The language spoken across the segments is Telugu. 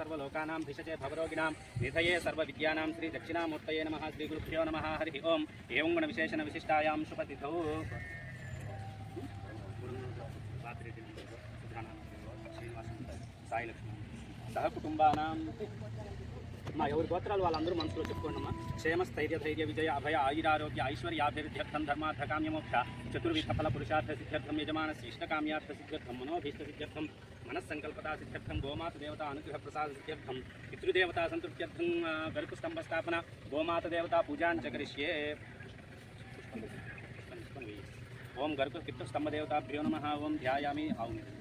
సర్వలోకానాం భిషజే భవరోగిణాం నిధయే సర్వవిద్యానాం శ్రీ దక్షిణామూర్తయే నమః శ్రీ గురుభ్యో నమః హరి ఓం ఏం గుణ విశేషణ విశిష్టాయాం శుభతిథౌ సాయి లక్ష్మణ్ సహ కుటుంబానాం మా ఎవరి గోత్రాలు వాళ్ళందరూ మనసులో చెప్పుకోండి అమ్మా క్షేమ స్థైర్య ధైర్య విజయ అభయ ఆయురారోగ్య ఐశ్వర్యాభివృద్ధ్యర్థం ధర్మార్థ కామ్యమోక్ష చతుర్విధ ఫల పురుషార్థ సిద్ధ్యర్థం యజమానస్య ఇష్టకామ్యార్థ సిద్ధ్యర్థం మనోభీష్ట సిద్ధ్యర్థం मनस्संकल्पता सिद्ध्यर्थम गोमात देवता अनुग्रह प्रसाद सिद्ध्यर्थम पितृदेवता संतृप्त्यर्थम गरुस्तंभ स्थापना गोमात देवता पूजा च करिष्ये ओम गर्ग नम ओं ध्यायामी आऊँगी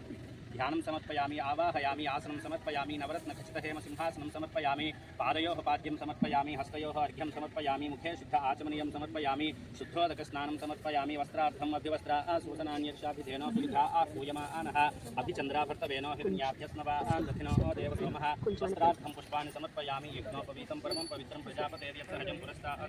ध्यानं समर्पयामि, आवाहयामि, आसनं समर्पयामि नवरत्नखचितहेमसिंहासनं समर्पयामि, पादयोः पाद्यम समर्पयामी, हस्तयोः अर्घ्यम समर्पयामि, मुखे शुद्ध आचमनीयं समर्पयामि, शुद्धोदकस्नानं समर्पयामि वस्त्रार्थम् अभिवस्त्रा आसूचनान्यक्षाभिधेनो सुविधा आपूयमा आनः, अभिचन्द्राभर्तवेनो हिरण्याभ्यस्नवा आन्धथिनो देवसोमः, वस्त्रार्थं पुष्पाणि समर्पयामि, यज्ञोपवीतं परमं पवित्रं प्रजापतेर्यसहजं पुरस्ताः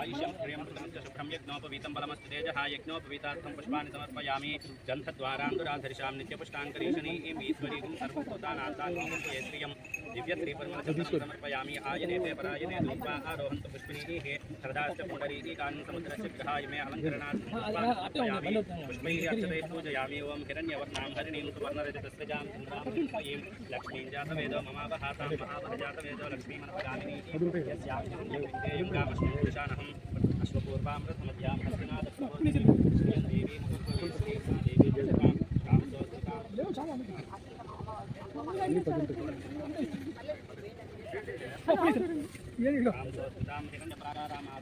आयुष्यं प्रियमृतं च शुभ्रं यज्ञोपवीतं बलमस्तु तेजः, यज्ञोपवीतार्थं पुष्पाणि समर्पयामि ग्रन्थद्वारान्तुराधरिषां नित्य पुष्पान्तरीशनी एमीश्वरीतु सर्वभूतानाथानु श्रियं दिव्यत्रिपरमणसमर्पयामि आयनेते परायने दुर्गा आरोहन्तु पुष्पिणीः। हृदाश्च पुण्डरीकान् समुद्रस्य गृहाय मे अलङ्करणार्थयामि पुष्पैः अक्षते पूजयामि, ओं हिरण्यवर्णां हरिणीं सुवर्णरजतस्रजां चन्द्रामणीं लक्ष्मीं जातवेदो ममावहातां महाभरजातवेदो लक्ष्मीमनपगामिनी। यस्यां कामस्मिन् पुरुषानहम् अश्वपूर्वामृतमध्यां हस्तिनाथ देवी मुहूर्तवेश्वरी రామ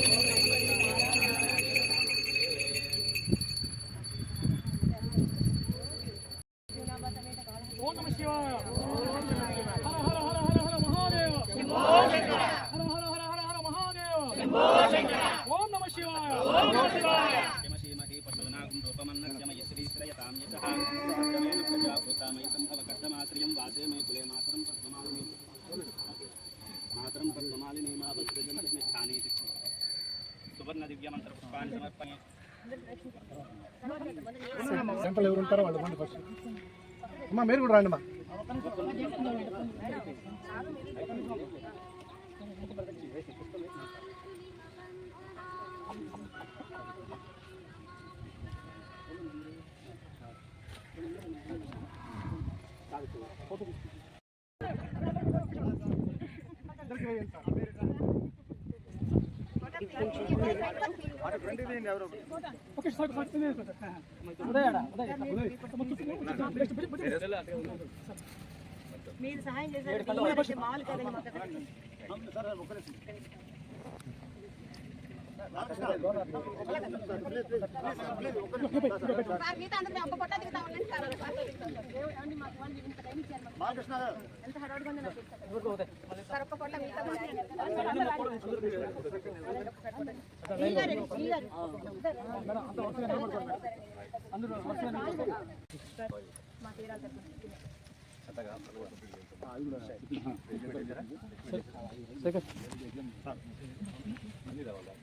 సెంటర్లో ఎవరు ఉంటారో వాళ్ళు రండి ఫస్ట్ అమ్మా మీరు కూడా రండి అమ్మా ఓకే సార్ సార్ తినే ఉదయడ ఉదయ మీరు సహాయం చేశారు. మామూలు కదండి మాకు సార్ అందరూ పొట్ట దిగుతా ఉండండి సార్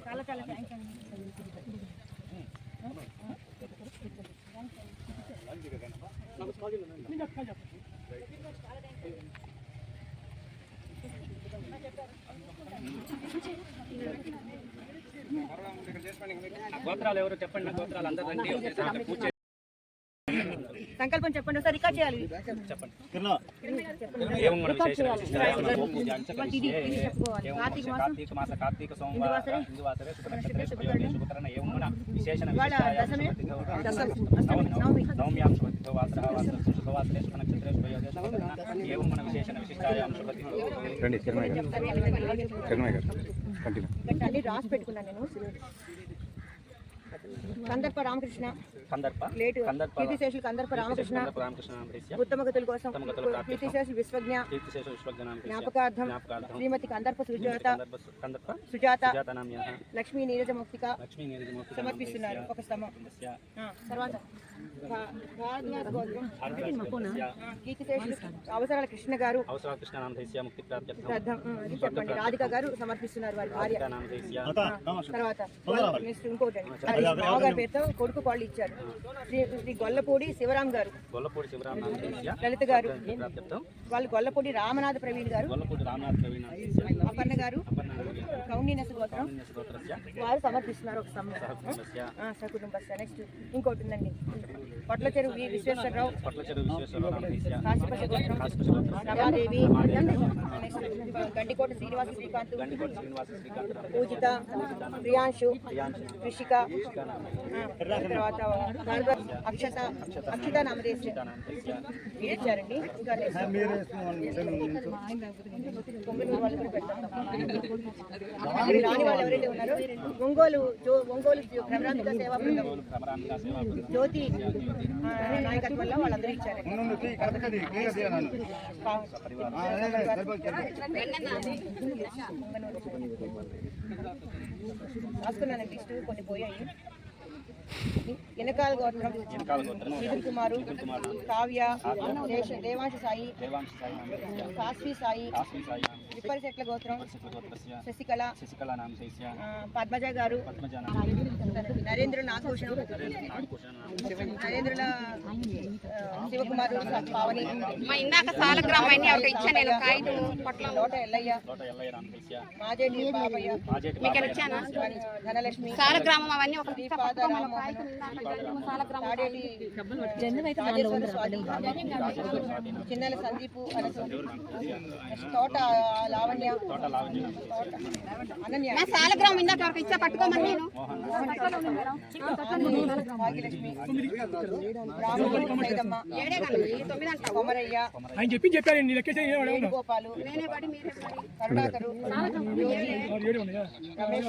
చాలా చాలా థ్యాంక్స్ అండి గోత్రాలు ఎవరు చెప్పండి గోత్రాలు అందరూ రండి పూజ సంకల్పం చెప్పండి ఒకసారి రికార్డ్ చేయాలి. కార్తీక మాసం. సోమవార విశేషణ నవమ్యాం కంటిన్యూ. రాసి పెట్టుకున్నాను నేను. కందర్ప రామకృష్ణ. కందర్ప రామకృష్ణ ఉత్తమగతుల కోసం కీర్తిశేషులు విశ్వజ్ఞ జ్ఞాపకార్థం శ్రీమతి కందర్ప సుజాత సుజాత లక్ష్మీ లక్ష్మీ నీరజమూర్తి సమర్పిస్తున్నారు ఒక తర్వాత అవసరాల కృష్ణ గారు చెప్పండి రాధిక గారు సమర్పిస్తున్నారు వారి భార్య. తర్వాత నెక్స్ట్ ఇంకోటి మామగారి పేరుతో కొడుకు వాళ్ళు ఇచ్చారు. శ్రీ శ్రీ గొల్లపూడి శివరాం గారు. గొల్లపూడి లలిత గారు. వాళ్ళు గొల్లపూడి రామనాథ ప్రవీణ్ గారు. గొల్లపూడి రామనాథ్ ప్రవీణ్ అపర్ణ గారు. గోత్రం వారు సమర్పిస్తున్నారు ఒక ఆ, సకుటుంబస్య నెక్స్ట్ ఇంకోటి ఉందండి. పొట్ల చెరువు వి విశ్వేశ్వరరావు. గోత్రం. గోత్రస్య రమాదేవి గండికోట శ్రీనివాస శ్రీకాంత్. పూజిత ప్రియాంశు ఆ, తర్వాత అక్షత అక్షిత నామదేశ్ ఇచ్చారండి. ఇంకా పొంగనూరు వాళ్ళు. ఇక్కడ రాని వాళ్ళు ఎవరైతే ఉన్నారో ఒంగోలు ఒంగోలు జో- సేవా బృందం. జ్యోతి ఆ, నాయకత్వంలో వాళ్ళందరూ ఇచ్చారు. రాసుకున్నానండి లిస్టు కొన్ని పోయాయి. వెనకాల గోత్రం నిధుల్ కుమారు కావ్య దేవాంశ సాయి దేవాంశ సాయి నామధేస్య కాశ్వీ సాయి విప్పరి చెట్ల గోత్రం శశికళ పద్మజ గారు నరేంద్ర నాగభూషణం. నరేంద్రుల శివకుమారు పావని మా ఇందాక సాలగ్రామం అన్ని ఒక ఇచ్చా నేను పొట్లం. లోట ఎల్లయ్య. నామధేస్య మాజేటి బాబయ్య. ధనలక్ష్మి. సాలగ్రామం అవన్నీ ఒక చిన్నల సందీపు తోట లావణ్య. అనన్య. సాలగ్రామం ఇందాక ఇచ్చా పట్టుకోమని నేను. భాగ్యలక్ష్మి. రాముడు సైదమ్మ కొమరయ్య. ఆయన కరుణాకరు. రమేష్.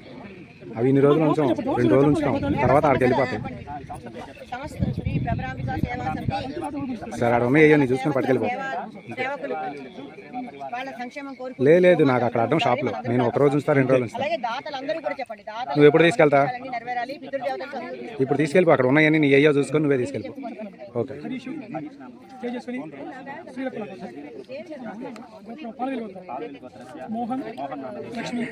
అవి ఇన్ని రోజులు ఉంచాం రెండు రోజులు ఉంచుతాం తర్వాత ఆడికి వెళ్ళిపోతాయి సార్ ఆడ ఉన్నాయి అయ్యో చూసుకొని పట్టుకెళ్ళిపోతాం లేదు లేదు నాకు అక్కడ అడ్డం షాప్లో నేను ఒక రోజు ఉంచుతా రెండు రోజులు ఉంచుతా అలాగే దాతలందరూ కూడా చెప్పండి దాతలు నువ్వు ఎప్పుడు తీసుకెళ్తా ఇప్పుడు తీసుకెళ్ళిపో అక్కడ ఉన్నాయని నీ అయ్యో చూసుకొని నువ్వే తీసుకెళ్ళిపో ఓకే. మోహన్ లక్ష్మి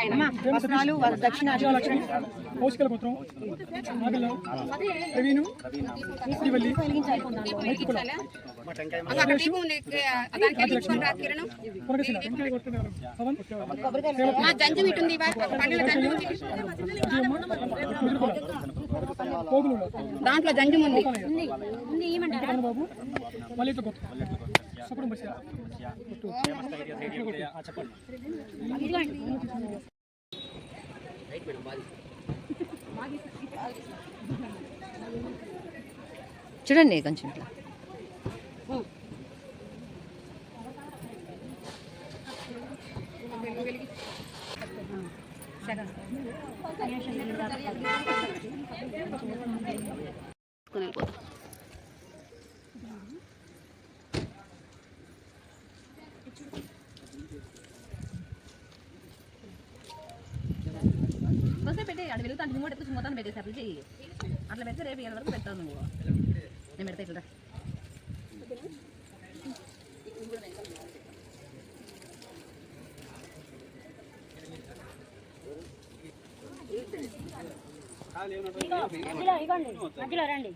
ఆయన. వస్త్రాలు దక్షిణ నాగల్ల. ప్రవీణు శ్రీవల్లి. దాంట్లో జంజం ఉంది. బాబు మల్లిక చెప్పండి చూడండి కొంచెం ఇట్లా వస్తే పెట్టి అక్కడ వెళ్తాను పెట్టేసారు చెయ్యి. అట్లా పెడితే రేపు ఏళ్ళ వరకు పెడతావు నువ్వు. నేను పెడితే ఇట్లా మధ్యలో రండి.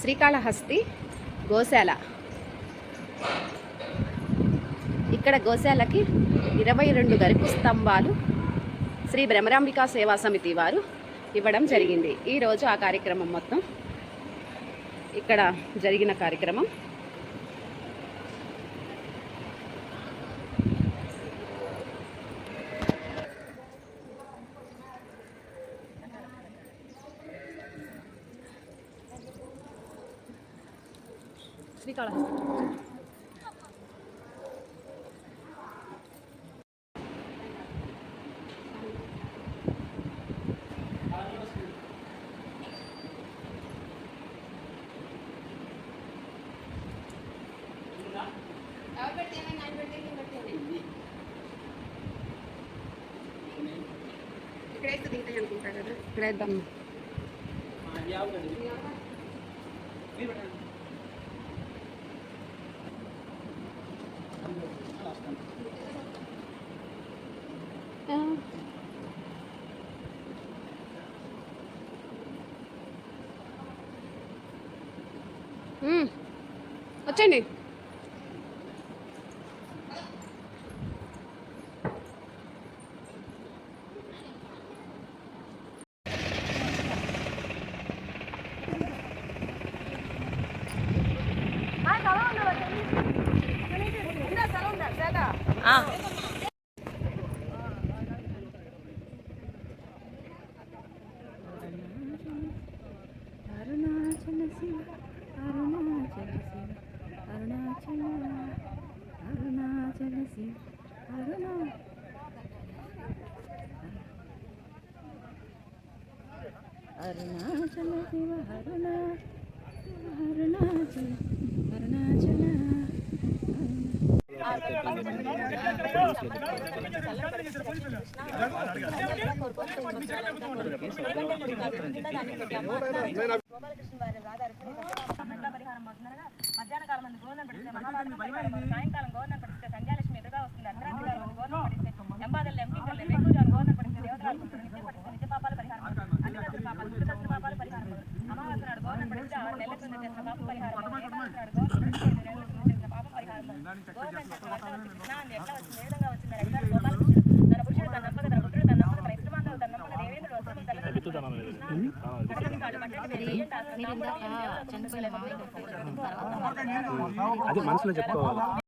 శ్రీకాళహస్తి గోశాల. ఇక్కడ గోశాలకి ఇరవై రెండు గరుకు స్తంభాలు శ్రీ భ్రమరాంబికా సేవా సమితి వారు ఇవ్వడం జరిగింది. ఈరోజు ఆ కార్యక్రమం మొత్తం ఇక్కడ జరిగిన కార్యక్రమం. శ్రీకాళహస్తి. అనుకుంటా కదా ఇక్కడ వేద్దాం గోపాలకృష్ణ వారి ఆధారిత పరిహారం పోతున్నారుగా మధ్యాహ్న కాలం మంది గోధుమ పడితే మహాభారతం పరిహారం సాయంకాలం గోధుమ పడితే సంధ్యాలక్ష్మి ఎదురుగా వస్తుంది అర్ధరాత్రి కాలం మంది గోధుమ పడితే ఎంబాదల్లో ఎంపికల్లో వేకుజాను గోధుమ పడితే దేవతలు నిత్య పడితే నిత్య పాపాల పరిహారం అన్ని పాపాలు పాపాల పరిహారం నాడు ఆరు నెలల చేసిన పాప పరిహారం అది మనసులో చెప్పుకోవాలి.